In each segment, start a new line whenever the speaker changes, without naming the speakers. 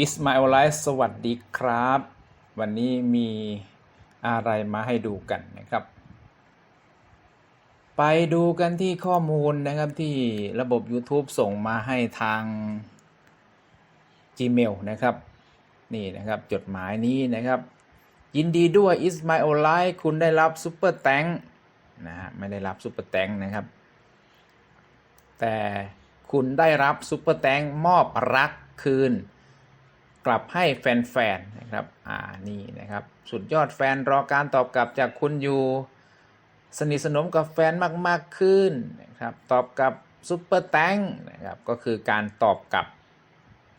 อิสมาอลไลฟ์สวัสดีครับ วันนี้มีอะไรมาให้ดูกันนะครับ ไปดูกันที่ข้อมูลนะครับที่ระบบ YouTube ส่งมาให้ทาง Gmail นะครับ นี่นะครับจดหมายนี้นะครับ ยินดีด้วยอิสมาอลไลฟ์คุณได้รับซุปเปอร์แตงนะฮะไม่ได้รับซุปเปอร์แตงนะครับ แต่คุณได้รับซุปเปอร์แตงมอบรักคืน กลับให้แฟนๆนะครับอ่านี่นะครับ สุดยอดแฟนรอการตอบกลับจากคุณอยู่ สนิทสนมกับแฟนมากๆขึ้นนะครับตอบกับซุปเปอร์แตงนะครับก็คือการตอบกับ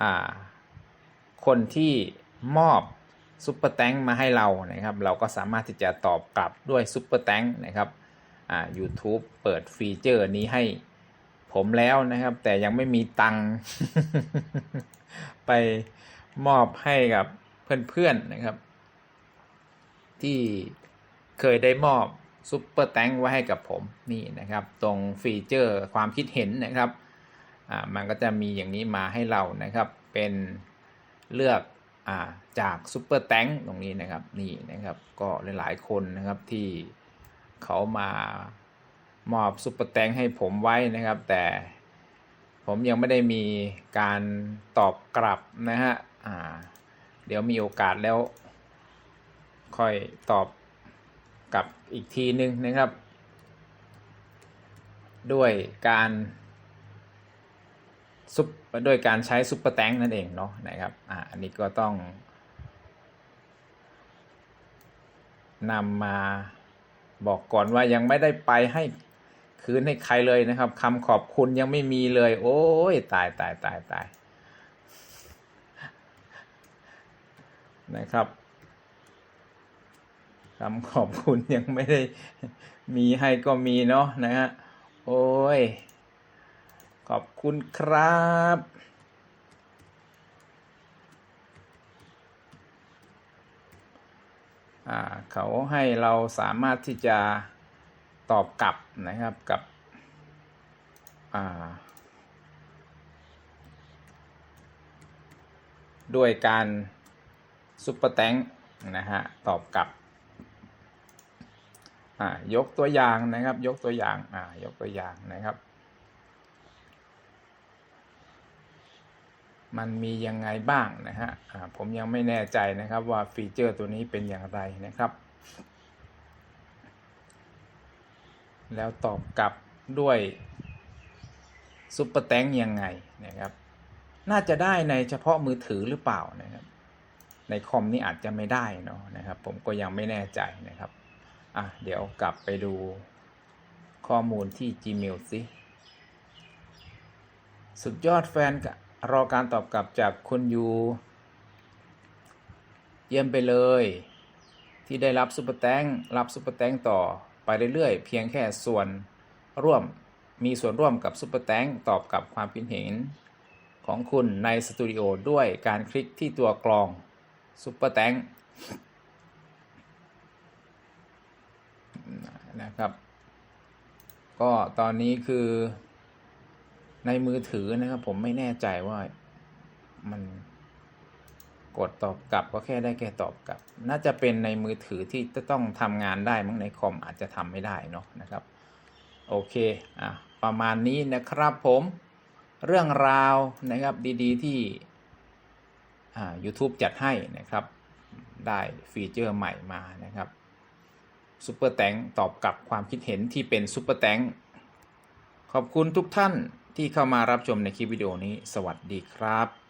อ่าคนที่มอบซุปเปอร์แตงมาให้เรานะครับ เราก็สามารถที่จะตอบกลับด้วยซุปเปอร์แตงนะครับอ่า YouTube เปิดฟีเจอร์นี้ให้ผมแล้วนะครับ แต่ยังไม่มีตังค์ไป มอบให้กับเพื่อนๆนะครับ ที่เคยได้มอบซุปเปอร์แตงไว้ให้กับผมนี่นะครับ ตรงฟีเจอร์ความคิดเห็นนะครับอ่ามันก็จะมีอย่างนี้มาให้เรานะครับ เป็นเลือกอ่าจากซุปเปอร์แตงตรงนี้นะครับนี่นะครับ ก็หลายๆคนนะครับที่เขามามอบซุปเปอร์แตงให้ผมไว้นะครับ แต่ผมยังไม่ได้มีการตอบกลับนะฮะ อ่า เดี๋ยวมีโอกาสแล้ว ค่อยตอบกับอีกทีนึงนะครับ ด้วยการซุปด้วยการใช้ซุปเปอร์แตงนั่นเองเนาะนะครับอ่าอันนี้ก็ต้องนำมาบอกก่อนว่ายังไม่ได้ไปให้คืนให้ใครเลยนะครับคำขอบคุณยังไม่มีเลย โอ้ยตายตายตายตาย นะครับคำขอบคุณยังไม่ได้มีให้ก็มีเนาะนะฮะโอ้ย ขอบคุณครับอ่าเขาให้เราสามารถที่จะตอบกลับนะครับกับอ่าด้วยการ ซุปเปอร์แตงนะฮะตอบกลับอ่ายกตัวอย่างนะครับ ยกตัวอย่างอ่ายกตัวอย่างนะครับ มันมียังไงบ้างนะฮะอ่าผมยังไม่แน่ใจนะครับว่าฟีเจอร์ตัวนี้เป็นอย่างไรนะครับ แล้วตอบกลับด้วยซุปเปอร์แตงยังไงนะครับ น่าจะได้ในเฉพาะมือถือหรือเปล่านะ ในคอมนี่อาจจะไม่ได้เนาะนะครับ ผมก็ยังไม่แน่ใจนะครับอะเดี๋ยวกลับไปดูข้อมูลที่ Gmail สิ สุดยอดแฟนรอการตอบกลับจากคุณยู เยี่ยมไปเลย ที่ได้รับซุปเปอร์แตงรับซุปเปอร์แตงต่อไปเรื่อยๆ เพียงแค่ส่วนร่วมมีส่วนร่วมกับซุปเปอร์แตงตอบกับความคิดเห็นของคุณในสตูดิโอด้วยการคลิกที่ตัวกรอง ซุปเปอร์แตงนะครับ ก็ตอนนี้คือในมือถือนะครับ ผมไม่แน่ใจว่ามันกดตอบกลับก็แค่ได้แค่ตอบกลับ น่าจะเป็นในมือถือที่จะต้องทำงานได้มั้งในคอมอาจจะทำไม่ได้เนาะนะครับ โอเคอะประมาณนี้นะครับผมเรื่องราวนะครับดีๆที่ YouTube จัดให้นะครับ ได้ฟีเจอร์ใหม่มานะครับซูเปอร์แตงตอบกลับความคิดเห็นที่เป็นซูเปอร์แตงขอบคุณทุกท่านที่เข้ามารับชมในคลิปวิดีโอนี้ สวัสดีครับ